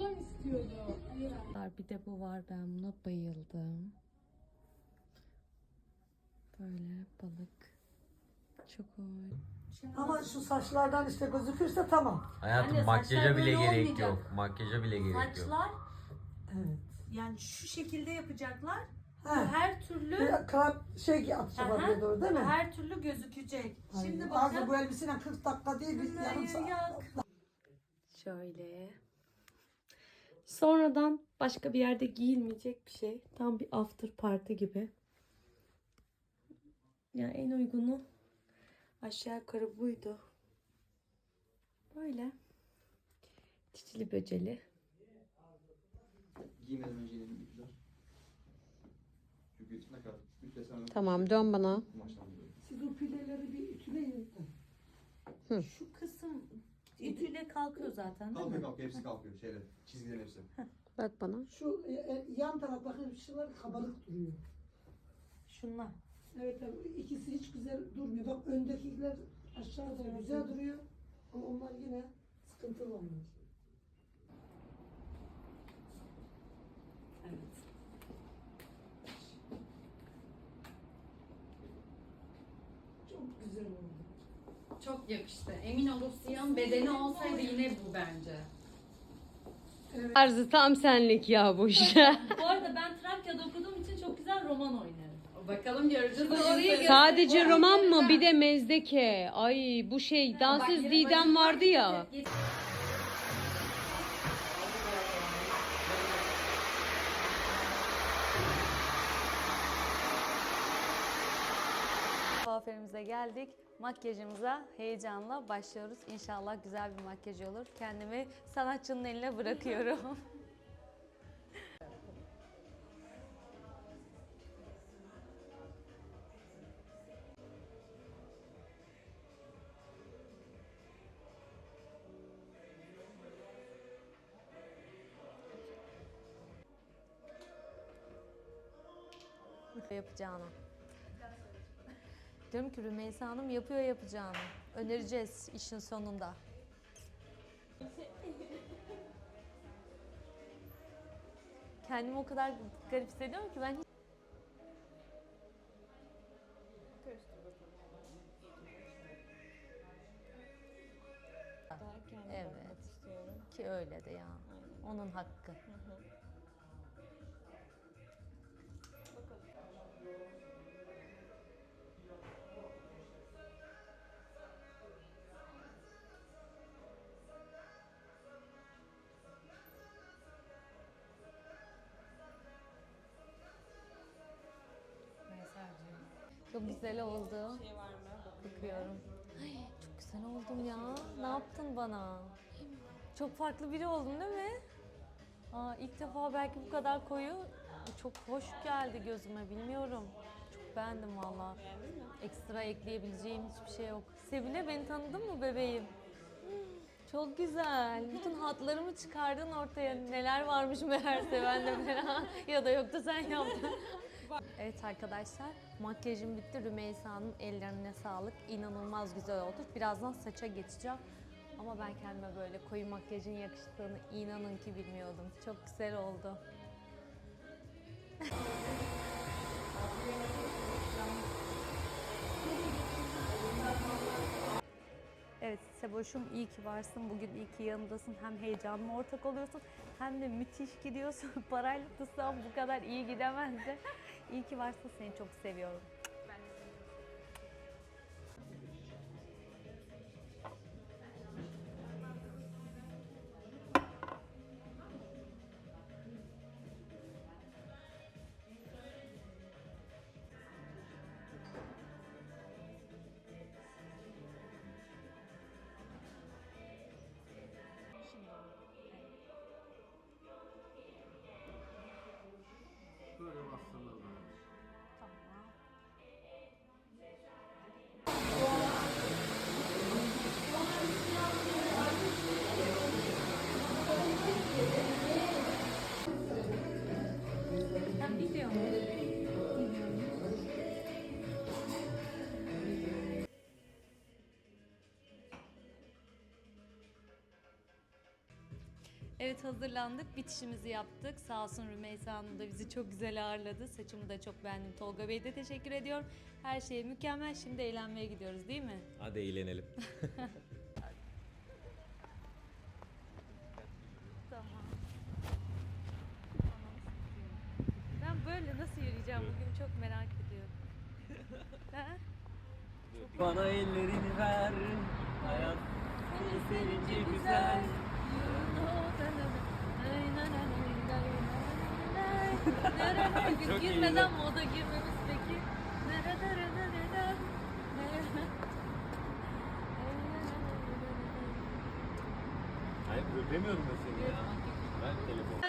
ablam istiyordu. Ya. Bir de bu var ben buna bayıldım. Böyle balık. Çok hoş. Ama şu saçlardan işte gözükürse tamam. Hayatım Anne, makyaja saçlar bile böyle gerek olmayacak. yok. Makyaja bile gerek yok. Saçlar Evet. yani şu şekilde yapacaklar. Ha. Her türlü Bir Krap şey atacak Aha. oraya doğru değil mi? her türlü gözükecek. Şimdi da bakın bu elbiseyle 40 dakika değil bir yarım saat. Şöyle. Sonradan başka bir yerde giyilmeyecek bir şey. Tam bir after party gibi. Ya en uygunu aşağı yukarı buydu. Böyle. Çiçili böceli. Giymeden önce yeni ütüler. Çünkü ne kadar ütlesen Tamam dön bana. kumaştan. Siz o pileleri bir ütüleyin. Şu kısım ütüyle kalkıyor zaten değil Kalkıyor mi? kalkıyor hepsi kalkıyor şeyler. Çizgilerin hepsi. Bak bana. Şu e, e, yan taraf bakın şuralar kabarık duruyor. Şunlar. Evet evet, ikisi hiç güzel durmuyor. Bak öndekiler aşağıda güzel duruyor. Ama onlar yine sıkıntılı onlar. Evet. Çok güzel oldu. Çok yakıştı. Emin ol o siyahın bedeni olsaydı yine bu bence. Tarzı tam senlik ya bu iş. Bu arada ben Trakya'da okuduğum için çok güzel roman oynarım. Bakalım göreceğiz. Sadece roman mı? Bir de mezdeke. Ay bu şey Dansöz Didem vardı ya. Kuaförümüze geldik. Makyajımıza heyecanla başlıyoruz. İnşallah güzel bir makyaj olur. Kendimi sanatçının eline bırakıyorum. yapacağını. Diyorum ki Rümeysa Hanım yapıyor yapacağını. Önereceğiz işin sonunda. Kendimi o kadar garip hissediyorum ki ben hiç... Evet. Ki öyle de ya. Onun hakkı. Çok güzel oldu. Bakıyorum. Ay, çok güzel oldum ya. Ne yaptın bana? Çok farklı biri oldum değil mi? Aa, ilk defa belki bu kadar koyu. Çok hoş geldi gözüme bilmiyorum. Çok beğendim valla. Ekstra ekleyebileceğim hiçbir şey yok. Sevile beni tanıdın mı bebeğim? Çok güzel. Bütün hatlarımı çıkardın ortaya. Neler varmış meğerse ben de ya da yoktu sen yaptın. Evet arkadaşlar makyajım bitti. Rümeysa'nın ellerine sağlık. İnanılmaz güzel oldu. Birazdan saça geçeceğim. Ama ben kendime böyle koyu makyajın yakıştığını inanın ki bilmiyordum. Çok güzel oldu. Evet Seboş'um iyi ki varsın. Bugün iyi ki yanındasın. Hem heyecanıma ortak oluyorsun hem de müthiş gidiyorsun. Parayla tutsam bu kadar iyi gidemezdi. İyi ki varsın. Seni çok seviyorum. Evet hazırlandık. Bitişimizi yaptık. Sağ olsun Rümeysa Hanım da bizi çok güzel ağırladı. Saçımı da çok beğendim. Tolga Bey'e de teşekkür ediyorum. Her şey mükemmel. Şimdi eğlenmeye gidiyoruz değil mi? Hadi eğlenelim. Tamam. Ben böyle nasıl yürüyeceğim bugün çok merak ediyorum. Ha? Bana ellerini ver. Hayat seni sevince güzel. Çok Girmeden moda girmemiz peki. Hayır öpemiyorum ben seni ya. Ben telefon.